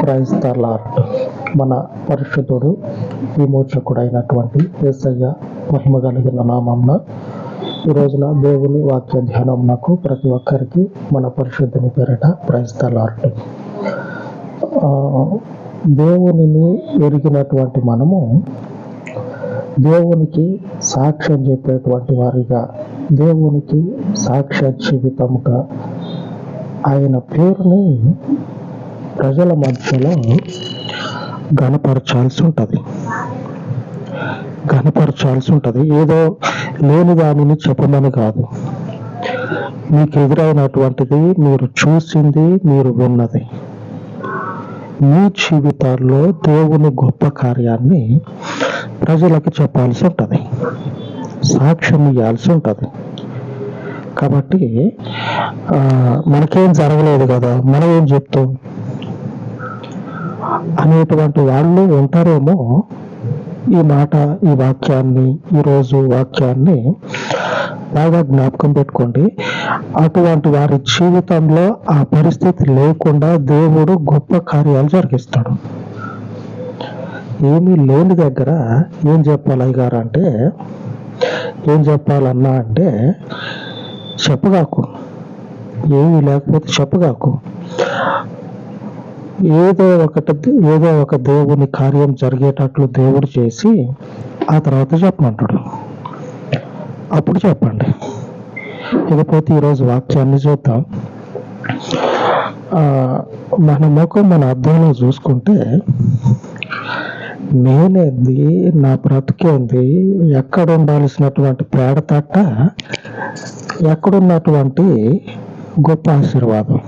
Praise the మన పరిశుద్ధుడు విమోచకుడైనటువంటి ఏసయ్య మహిమ కలిగిన నామంన ఈ రోజున దేవుని వాక్య ధ్యానంనకు ప్రతి ఒక్కరికి మన పరిశుద్ధుని పేరిట ప్రైజ్ ద దేవునిని ఎరిగినటువంటి మనము దేవునికి సాక్ష్యం చెప్పేటువంటి వారిగా దేవునికి సాక్ష్య జీవితముగా ఆయన పేరుని ప్రజల మధ్యలో గణపరచాల్సి ఉంటుంది. గణపరచాల్సి ఉంటుంది. ఏదో లేని దానిని చెప్పమని కాదు. మీకు ఎదురైనటువంటిది మీరు చూసింది మీరు విన్నది. మీ జీవితాల్లో దేవుని గొప్ప కార్యాన్ని ప్రజలకు చెప్పాల్సి ఉంటుంది. సాక్ష్యం ఇవ్వాల్సి ఉంటుంది. కాబట్టి ఆ, మనకేం జరగలేదు కదా? మనం ఏం చెప్తాం? అనేటువంటి వాళ్ళు ఉంటారేమో ఈ మాట ఈ వాక్యాన్ని ఈరోజు వాక్యాన్ని బాగా జ్ఞాపకం పెట్టుకోండి. అటువంటి వారి జీవితంలో ఆ పరిస్థితి లేకుండా దేవుడు గొప్ప కార్యాలు జరిగిస్తాడు. ఏమీ లేని దగ్గర ఏం చెప్పాలి అయ్యగారు అంటే ఏం చెప్పాలన్నా అంటే చెప్పగాకు. ఏమీ లేకపోతే చెప్పగాకు. ఏదో ఒకటి ఏదో ఒక దేవుని కార్యం జరిగేటట్లు దేవుడు చేసి ఆ తర్వాత చెప్పమంటాడు. అప్పుడు చెప్పండి. ఇకపోతే ఈరోజు వాక్యాన్ని చూద్దాం. మన ముఖం మన అర్థంలో చూసుకుంటే నేనేంది నా బ్రతికేంది ఎక్కడ ఉండాల్సినటువంటి పేడ తట్ట ఎక్కడున్నటువంటి గొప్ప ఆశీర్వాదం?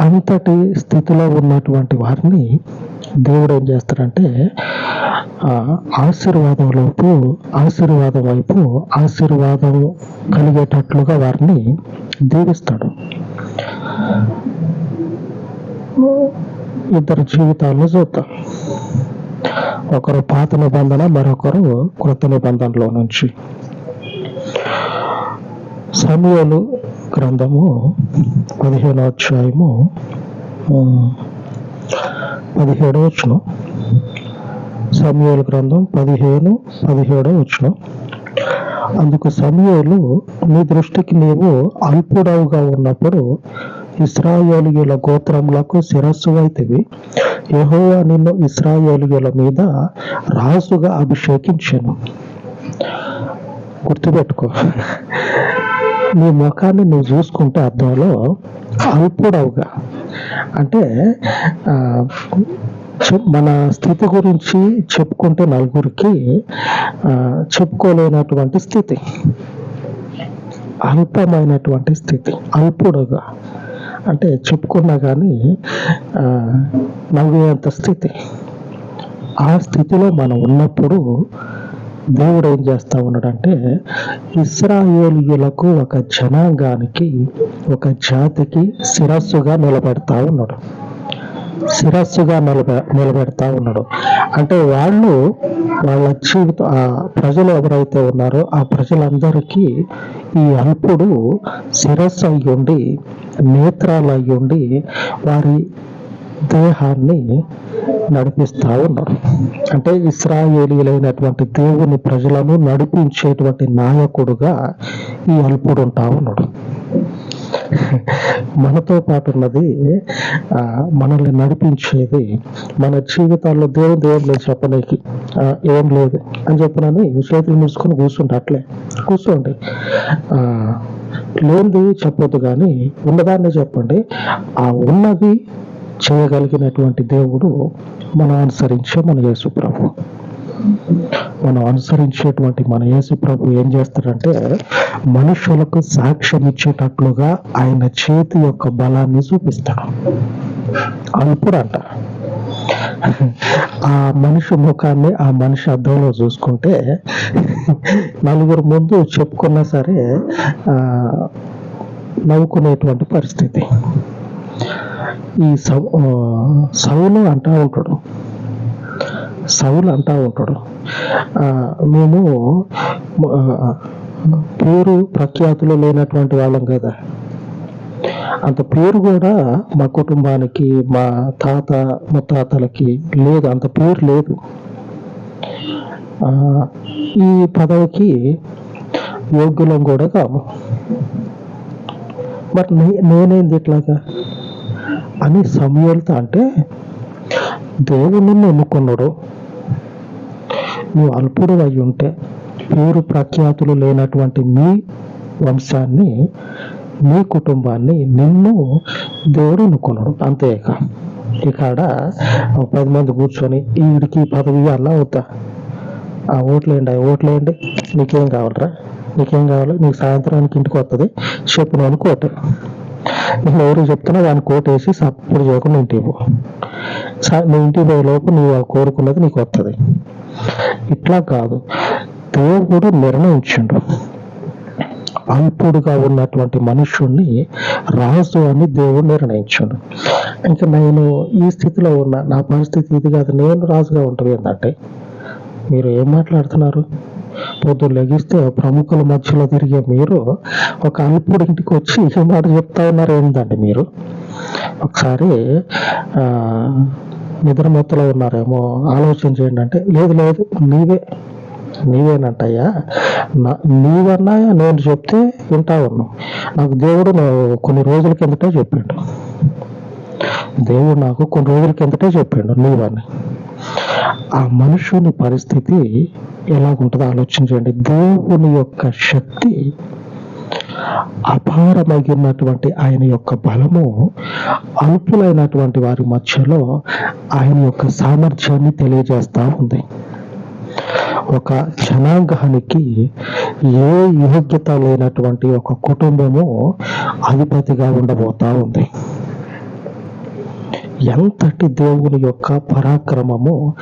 అంతటి స్థితిలో ఉన్నటువంటి వారిని దేవుడు ఏం చేస్తాడంటే ఆశీర్వాదంలోపు ఆశీర్వాదం ఆశీర్వాదం వైపు ఆశీర్వాదం కలిగేటట్లుగా వారిని దీవిస్తాడు. ఇద్దరు జీవితాల్లో చూద్దాం. ఒకరు పాత నిబంధన మరొకరు కృత నిబంధనలో నుంచి. సమయాలు గ్రంథము పదిహేనో అధ్యాయము పదిహేడో వచ్చిన సమయాల గ్రంథం పదిహేను పదిహేడో వచ్చిన అందుకు సమయాలు నీ దృష్టికి నీవు అల్పుడవుగా ఉన్నప్పుడు ఇస్రాయేలీయుల గోత్రములకు శిరస్సు అయితివి యహోవా నిన్ను ఇస్రాయేలీయుల మీద రాజుగా అభిషేకించెను. గుర్తుపెట్టుకో. నీ ముఖాన్ని నువ్వు చూసుకుంటే అర్థంలో అల్పుడవుగా. అంటే చెప్- మన స్థితి గురించి చెప్పుకుంటే నలుగురికి చెప్పుకోలేనటువంటి స్థితి. అల్పమైనటువంటి స్థితి అల్పుడుగా. అంటే చెప్పుకున్నా కానీ నవ్వేంత స్థితి. ఆ స్థితిలో మనం ఉన్నప్పుడు దేవుడు ఏం చేస్తా ఉన్నాడంటే ఇస్రాయేలీయులకు ఒక జనాంగానికి ఒక జాతికి శిరస్సుగా నిలబెడతా ఉన్నాడు. శిరస్సుగా నిలబె నిలబెడతా ఉన్నాడు. అంటే వాళ్ళు వాళ్ళ జీవిత ఆ ప్రజలు ఎవరైతే ఉన్నారో ఆ ప్రజలందరికీ ఈ అల్పుడు శిరస్సు అయ్యుండి నేత్రాలు అయ్యుండి వారి దేహాన్ని నడిపిస్తా ఉన్నాడు అంటే ఇస్రాయేలీలైనటువంటి దేవుని ప్రజలను నడిపించేటువంటి నాయకుడుగా ఈ అల్పుడు ఉంటా ఉన్నాడు. మనతో పాటు ఉన్నది మనల్ని నడిపించేది మన జీవితాల్లో దేవుడు ఏం లేదు చెప్పలేకి ఏం లేదు అని చెప్పినని చేతులు మూసుకొని కూర్చుంటే అట్లే. కూర్చోండి. ఆ, లేనిది చెప్పొద్దు కానీ ఉన్నదాన్ని చెప్పండి. ఆ ఉన్నది చేయగలిగినటువంటి దేవుడు మనం అనుసరించే మన యేసు ప్రభు. మనం అనుసరించేటువంటి మన యేసు ప్రభు ఏం చేస్తాడంటే మనుషులకు సాక్ష్యం ఇచ్చేటట్లుగా ఆయన చేతి యొక్క బలాన్ని చూపిస్తాడు. అల్పుడంట ఆ మనిషి ముఖాన్ని ఆ మనిషి అద్దంలో చూసుకుంటే నలుగురు ముందు చెప్పుకున్నా సరే ఆ, నవ్వుకునేటువంటి పరిస్థితి. ఈ సౌ సౌలు అంటా ఉంటాడు. సౌలు అంటా ఉంటాడు. మేము పేరు ప్రఖ్యాతులు లేనటువంటి వాళ్ళం కదా. అంత పేరు కూడా మా కుటుంబానికి మా తాత ముత్తాతలకి లేదు. అంత పేరు లేదు. ఈ పదవికి యోగ్యులం కూడా కాము. మరి నే- నేనేంది ఇట్లాగా? అని సమయాలతో అంటే దేవుని ఎన్నుకున్నాడు. నువ్వు అల్పుడు అయి ఉంటే పేరు ప్రఖ్యాతులు లేనటువంటి మీ వంశాన్ని మీ కుటుంబాన్ని నిన్ను దేవుడు ఎన్నుకున్నాడు. అంతేక ఇక్కడ పది మంది కూర్చొని వీడికి పదవి అలా అవుతా. ఆ ఓట్లేయండి ఆ ఓట్లేయండి. నీకేం కావాలరా? నీకేం కావాలి? నీకు సాయంత్రానికి ఇంటికి వస్తుంది చెప్పు నేను నేను ఎవరు చెప్తున్నా దాన్ని కోట్ వేసి సపోర్ట్ చేయకుండా ఇంటికి పో. నువ్వు ఇంటికి పోయే లోపు నీవు ఆ కోరుకున్నది నీకు వస్తుంది ఇట్లా కాదు. దేవుడు నిర్ణయించిండు. అల్పుడుగా ఉన్నటువంటి మనుషుణ్ణి రాజు అని దేవుడు నిర్ణయించాడు. ఇంకా నేను ఈ స్థితిలో ఉన్నా నా పరిస్థితి ఇది కాదు నేను రాజుగా ఉంటుంది ఏంటంటే మీరు ఏం మాట్లాడుతున్నారు? పొద్దున్న లెగిస్తే ప్రముఖుల మధ్యలో తిరిగే మీరు ఒక అల్పుడు ఇంటికి వచ్చి ఈ మాట చెప్తా ఉన్నారు. ఏంటండి మీరు? ఒకసారి ఆ, నిద్ర ఉన్నారేమో ఆలోచన చేయండి అంటే లేదు లేదు నీవే నీవేనంటయ్యా. నా నీవన్నా నేను చెప్తే వింటా ఉన్నావు నాకు దేవుడు కొన్ని రోజుల కిందటే చెప్పిండు. దేవుడు నాకు కొన్ని రోజుల కిందటే చెప్పిండు నీవని. ఆ మనుషుని పరిస్థితి ఎలాగుంటుందో ఆలోచించండి దేవుని యొక్క శక్తి అపారమైనటువంటి ఆయన యొక్క బలము అల్పులైనటువంటి వారి మధ్యలో ఆయన యొక్క సామర్థ్యాన్ని తెలియజేస్తూ ఉంది. ఒక జనాంగానికి ఏ యోగ్యత లేనటువంటి ఒక కుటుంబము అధిపతిగా ఉండబోతా ఉంది. ఎంతటి దేవుని యొక్క పరాక్రమము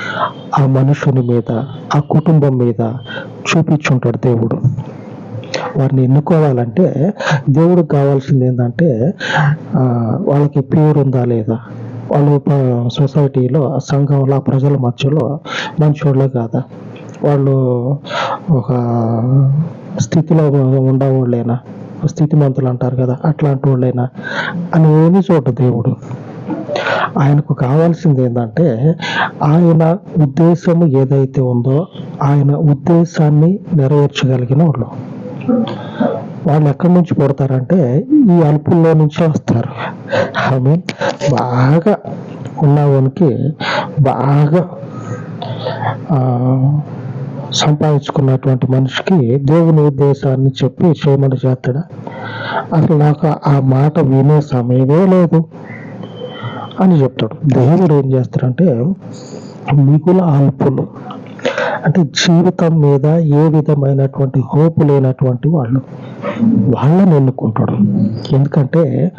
ఆ మనుషుని మీద ఆ కుటుంబం మీద చూపించుంటాడు దేవుడు. వారిని ఎన్నుకోవాలంటే దేవుడికి కావాల్సింది ఏంటంటే వాళ్ళకి పేరు ఉందా లేదా? వాళ్ళు సొసైటీలో సంఘంలో ప్రజల మధ్యలో మంచోళ్ళే కాదా? వాళ్ళు ఒక స్థితిలో ఉండవాళ్ళేనా? స్థితిమంతులు అంటారు కదా అట్లాంటి వాళ్ళైనా? అని ఏమీ చూడ దేవుడు ఆయనకు కావాల్సింది ఏంటంటే ఆయన ఉద్దేశము ఏదైతే ఉందో ఆయన ఉద్దేశాన్ని నెరవేర్చగలిగిన వాళ్ళు. వాళ్ళు ఎక్కడి నుంచి పుడతారంటే ఈ అల్పుల్లో నుంచి వస్తారు. ఐ మీన్ బాగా ఉన్నవానికి బాగా ఆ, సంపాదించుకున్నటువంటి మనిషికి దేవుని ఉద్దేశాన్ని చెప్పి చేయమని చేస్తాడా? అసలు నాకు ఆ మాట వినే సమయమే లేదు. అని చెప్తాడు. దేవుడు ఏం చేస్తాడంటే మిగుల అల్పులు అంటే జీవితం మీద ఏ విధమైనటువంటి హోపు లేనటువంటి వాళ్ళు వాళ్ళని ఎన్నుకుంటాడు. ఎందుకంటే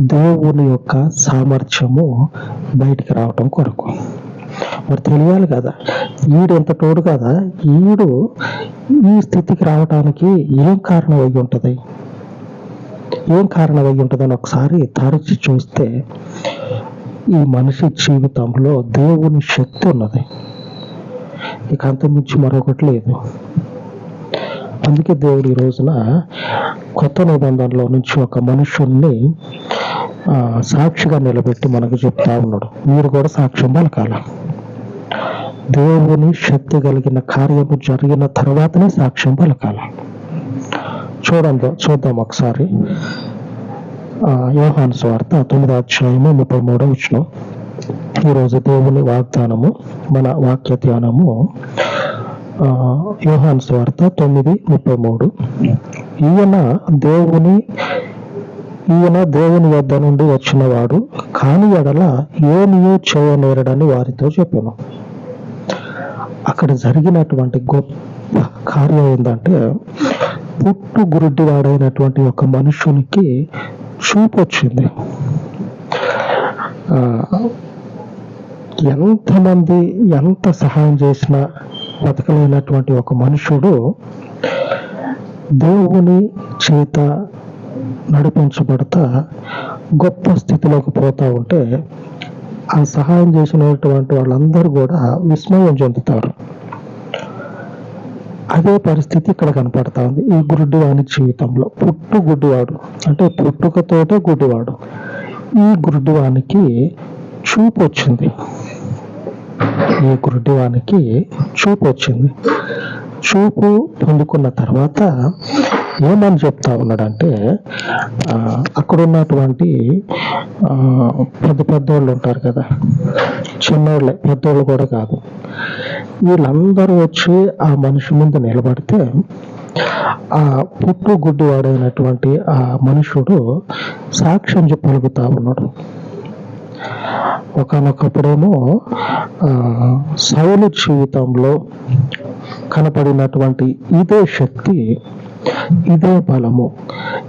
దేవుని యొక్క సామర్థ్యము బయటికి రావటం కొరకు. మరి తెలియాలి కదా ఈడు ఎంత తోడు కదా ఈడు ఈ స్థితికి రావటానికి ఏం కారణం అయి ఉంటుంది? ఏం కారణం అయి ఉంటుందని ఒకసారి తరచి చూస్తే ఈ మనిషి జీవితంలో దేవుని శక్తి ఉన్నది. ఇక అంతకుమించి మరొకటి లేదు. అందుకే దేవుడు ఈ రోజున కొత్త నిబంధనలో నుంచి ఒక మనుషుల్ని ఆ, సాక్షిగా నిలబెట్టి మనకు చెప్తా ఉన్నాడు. మీరు కూడా సాక్ష్యం పలకాల. దేవుని శక్తి కలిగిన కార్యము జరిగిన తర్వాతనే సాక్ష్యం పలకాల. చూడండి చూద్దాం ఒకసారి. యోహాన్ స్వార్త తొమ్మిదో అధ్యాయము ముప్పై మూడో వచ్చిన ఈరోజు దేవుని వాగ్దానము మన వాక్య ధ్యానము యోహాన్ స్వార్థ తొమ్మిది ముప్పై మూడు. ఈయన దేవుని ఈయన దేవుని వద్ద నుండి వచ్చినవాడు కాని ఎడల ఏమియో చేయనేరడని వారితో చెప్పాను. అక్కడ జరిగినటువంటి గొప్ప కార్యం ఏంటంటే పుట్టు గురుడ్డివాడైనటువంటి ఒక మనుషునికి చూపు వచ్చింది. ఆ, ఎంతమంది ఎంత సహాయం చేసినా బతకలేనటువంటి ఒక మనుషుడు దేవుని చేత నడిపించబడతా గొప్ప స్థితిలోకి పోతా ఉంటే ఆ సహాయం చేసినటువంటి వాళ్ళందరూ కూడా విస్మయం చెందుతారు. అదే పరిస్థితి ఇక్కడ కనపడతా ఉంది. ఈ గుడ్డివాని జీవితంలో పుట్టు గుడ్డివాడు అంటే పుట్టుకతోటే గుడ్డివాడు. ఈ గుడ్డివానికి చూపు వచ్చింది. ఈ గుడ్డివానికి చూపు వచ్చింది. చూపు పొందుకున్న తర్వాత ఏమని చెప్తా ఉన్నాడంటే అక్కడ ఉన్నటువంటి పెద్ద పెద్దోళ్ళు ఉంటారు కదా చిన్నోళ్ళే పెద్దోళ్ళు కూడా కాదు. వీళ్ళందరూ వచ్చి ఆ మనిషి ముందు నిలబడితే ఆ పుట్టు గుడ్డివాడైనటువంటి ఆ మనుషుడు సాక్ష్యం చెప్పగలుగుతా ఉన్నాడు. ఒకనొకప్పుడేమో ఆ, సౌలు జీవితంలో కనపడినటువంటి ఇదే శక్తి ఇదే బలము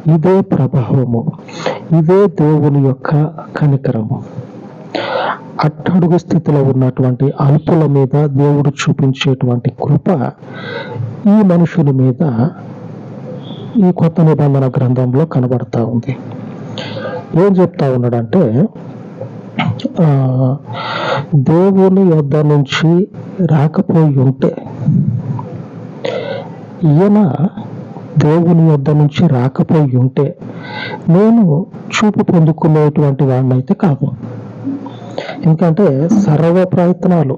ఇదే ప్రభావము ఇదే దేవుని యొక్క కనికరము. అట్టడుగు స్థితిలో ఉన్నటువంటి అల్పుల మీద దేవుడు చూపించేటువంటి కృప ఈ మనుషుల మీద ఈ కొత్త నిబంధన గ్రంథంలో కనబడతా ఉంది. ఏం చెప్తా ఉన్నాడంటే ఆ, దేవుని యొద్ద నుంచి రాకపోయి ఉంటే ఈయన దేవుని యొద్ద నుంచి రాకపోయి ఉంటే నేను చూపు పొందుకునేటువంటి వాడినైతే కాదు. ఎందుకంటే సర్వ ప్రయత్నాలు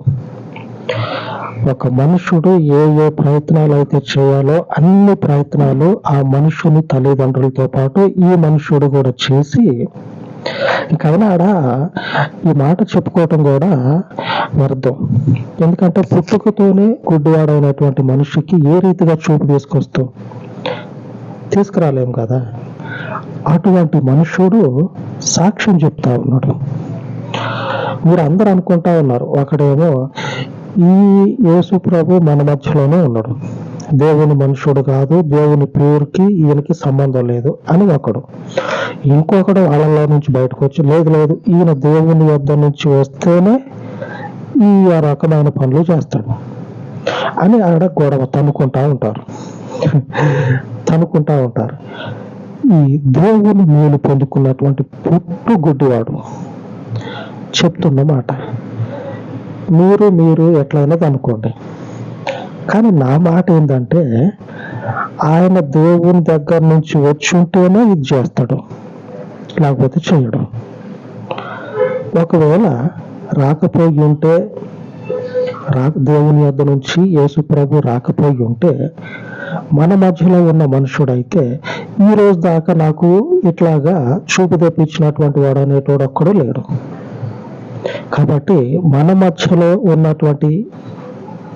ఒక మనుషుడు ఏ ఏ ప్రయత్నాలు అయితే చేయాలో అన్ని ప్రయత్నాలు ఆ మనుషుని తల్లిదండ్రులతో పాటు ఈ మనుషుడు కూడా చేసి ఇంకైనా ఆడ ఈ మాట చెప్పుకోవటం కూడా వ్యర్థం. ఎందుకంటే పుట్టుకతోనే గుడ్డివాడైనటువంటి మనిషికి ఏ రీతిగా చూపు తీసుకొస్తాం తీసుకురాలేం కదా? అటువంటి మనుషుడు సాక్ష్యం చెప్తా ఉన్నాడు. మీరు అందరు అనుకుంటా ఉన్నారు. ఒకడేమో ఈ యేసు ప్రభు మన మధ్యలోనే ఉన్నాడు. దేవుని మనుషుడు కాదు దేవుని పేరుకి ఈయనకి సంబంధం లేదు అని ఒకడు. ఇంకొకడు వాళ్ళలో నుంచి బయటకు వచ్చి లేదు లేదు ఈయన దేవుని వద్ద నుంచి వస్తేనే ఈ రకమైన పనులు చేస్తాడు అని ఆడ గొడవ తనుకుంటా ఉంటారు. తనుకుంటా ఉంటారు. ఈ దేవుని మేలు పొందుకున్నటువంటి పుట్టు చెప్తున్న మాట మీరు మీరు ఎట్లయినా అనుకోండి కానీ నా మాట ఏంటంటే ఆయన దేవుని దగ్గర నుంచి వచ్చి ఉంటేనే ఇది చేస్తాడు లేకపోతే చేయడు. ఒకవేళ రాకపోయి ఉంటే రా దేవుని యొద్ నుంచి యేసు ప్రభు రాకపోయి ఉంటే మన మధ్యలో ఉన్న మనుషుడైతే ఈ రోజు దాకా నాకు ఇట్లాగా చూపు తెప్పించినటువంటి వాడు అనేటోడు ఒక్కడూ లేడు. కాబట్టి మన మధ్యలో ఉన్నటువంటి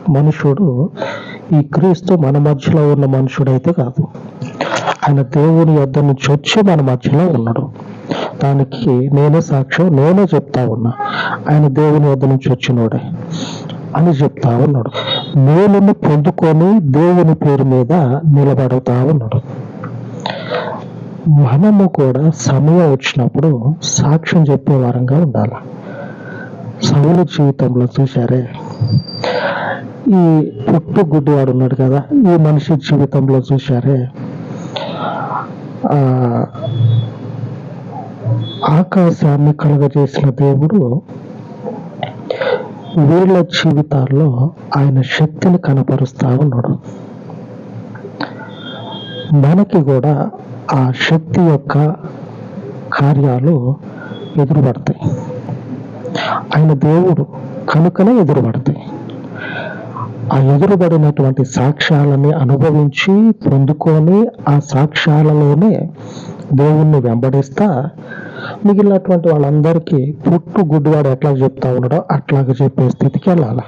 మనుషుడు ఈ క్రీస్తు మన మధ్యలో ఉన్న మనుషుడైతే కాదు. ఆయన దేవుని యొద్ద నుంచి వచ్చి మన మధ్యలో ఉన్నాడు. దానికి నేనే సాక్ష్యం నేనే చెప్తా ఉన్నా. ఆయన దేవుని వద్ద నుంచి వచ్చినోడే అని చెప్తా ఉన్నాడు. మేలును పొందుకొని దేవుని పేరు మీద నిలబడుతా ఉన్నాడు. మనము కూడా సమయం వచ్చినప్పుడు సాక్ష్యం చెప్పే వారంగా ఉండాలి? సౌలు జీవితంలో చూశారే ఈ పుట్టు గుడ్డివాడు ఉన్నాడు కదా ఈ మనిషి జీవితంలో చూశారే ఆ ఆకాశాన్ని కలుగజేసిన దేవుడు వీళ్ళ జీవితాల్లో ఆయన శక్తిని కనపరుస్తా ఉన్నాడు. మనకి కూడా ఆ శక్తి యొక్క కార్యాలు ఎదురుపడతాయి. ఆయన దేవుడు కనుకనే ఎదురుపడతాయి ఆ ఎదురుబడినటువంటి సాక్ష్యాలని అనుభవించి పొందుకొని ఆ సాక్ష్యాలలోనే దేవుణ్ణి వెంబడిస్తా మిగిలినటువంటి వాళ్ళందరికీ పుట్టు గుడ్డివాడు ఎట్లా చెప్తా ఉన్నాడో అట్లాగా చెప్పే స్థితికి వెళ్ళాలి?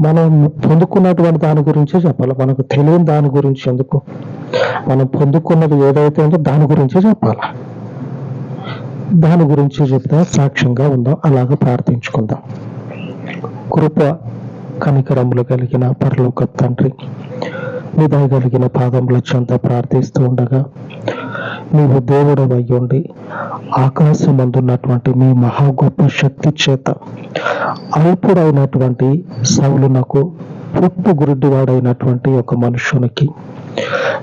మనం పొందుకున్నటువంటి దాని గురించే చెప్పాలి. మనకు తెలియని దాని గురించి ఎందుకు? మనం పొందుకున్నది ఏదైతే ఉందో దాని గురించే చెప్పాలి? దాని గురించి చెప్తే సాక్ష్యంగా ఉందాం అలాగ ప్రార్థించుకుందాం. కృప కనికరములు కలిగిన పరలోక తండ్రి నీ కలిగిన పాదముల చెంత ప్రార్థిస్తూ ఉండగా నీవు దేవుడు అయ్యుండి ఆకాశమందున్నటువంటి మీ మహా గొప్ప శక్తి చేత అల్పుడైనటువంటి సౌలునకు పుట్టు గురుడివాడైనటువంటి ఒక మనుషునికి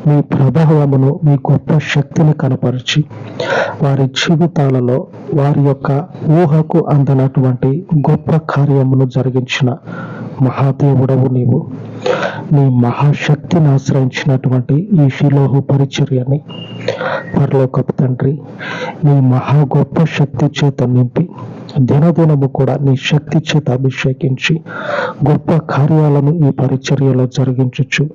మీ ప్రభావమును మీ గొప్ప శక్తిని కనపరిచి వారి జీవితాలలో వారి యొక్క ఊహకు అందనటువంటి గొప్ప కార్యమును జరిగించిన మహాదేవుడవు నీవు. నీ మహాశక్తిని ఆశ్రయించినటువంటి ఈ శిలోహు పరిచర్యని పరలోకపు తండ్రి నీ మహా గొప్ప శక్తి చేత నింపి దినదినము కూడా నీ శక్తి చేత అభిషేకించి గొప్ప కార్యాలను ఈ పరిచర్యలో జరిగించచ్చు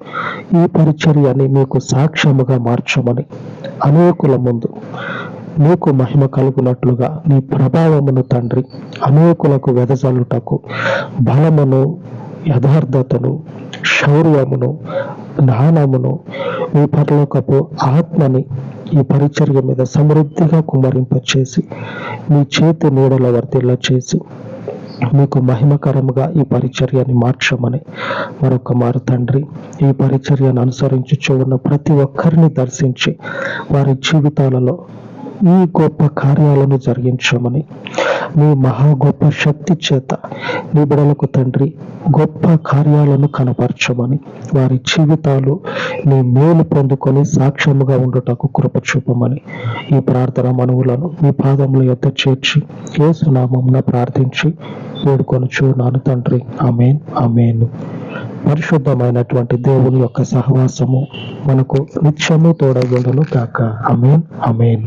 ఈ పరిచర్యని మీకు సాక్ష్యముగా మార్చమని అనేకుల ముందు నీకు మహిమ కలుగునట్లుగా నీ ప్రభావమును తండ్రి అనేకులకు వెదజల్లుటకు బలమును యథార్థతను శౌర్యమును జ్ఞానమును ఈ పరలోకపు ఆత్మని ఈ పరిచర్య మీద సమృద్ధిగా కుమరింపచేసి మీ చేతి నీడల వర్తిల్ల చేసి మీకు మహిమకరముగా ఈ పరిచర్యని మార్చమని మరొక మారు తండ్రి ఈ పరిచర్యను అనుసరించుచు ఉన్న ప్రతి ఒక్కరిని దర్శించి వారి జీవితాలలో ఈ గొప్ప కార్యాలను జరిగించమని. నీ మహా గొప్ప శక్తి చేత నీ బిడలకు తండ్రి గొప్ప కార్యాలను కనపరచమని. వారి జీవితాలు నీ మేలు పొందుకొని సాక్ష్యముగా ఉండుటకు కృప చూపమని. ఈ ప్రార్థన మనవులను మీ పాదముల యొక్క చేర్చి ఏసునామంన ప్రార్థించి వేడుకొనుచు నాను తండ్రి. అమేన్ అమేన్ పరిశుద్ధమైనటువంటి దేవుని యొక్క సహవాసము మనకు నిత్యము తోడగుండను కాక అమేన్ అమేన్